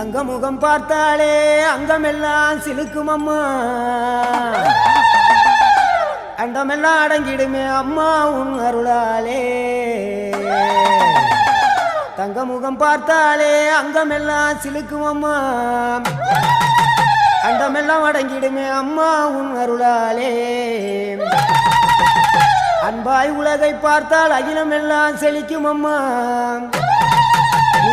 தங்க முகம் பார்த்தாலே அங்கமெல்லாம் சிலுக்கும் அம்மா அண்டமெல்லாம் அடங்கிடுமே அம்மா உன் அருளாலே. தங்க முகம் பார்த்தாலே அங்கமெல்லாம் சிலுக்கும் அம்மா அண்டமெல்லாம் அடங்கிடுமே அம்மா உன் அருளாலே. அன்பாய் உலகை பார்த்தால் அகிலமெல்லாம் செழிக்கும் அம்மா நீ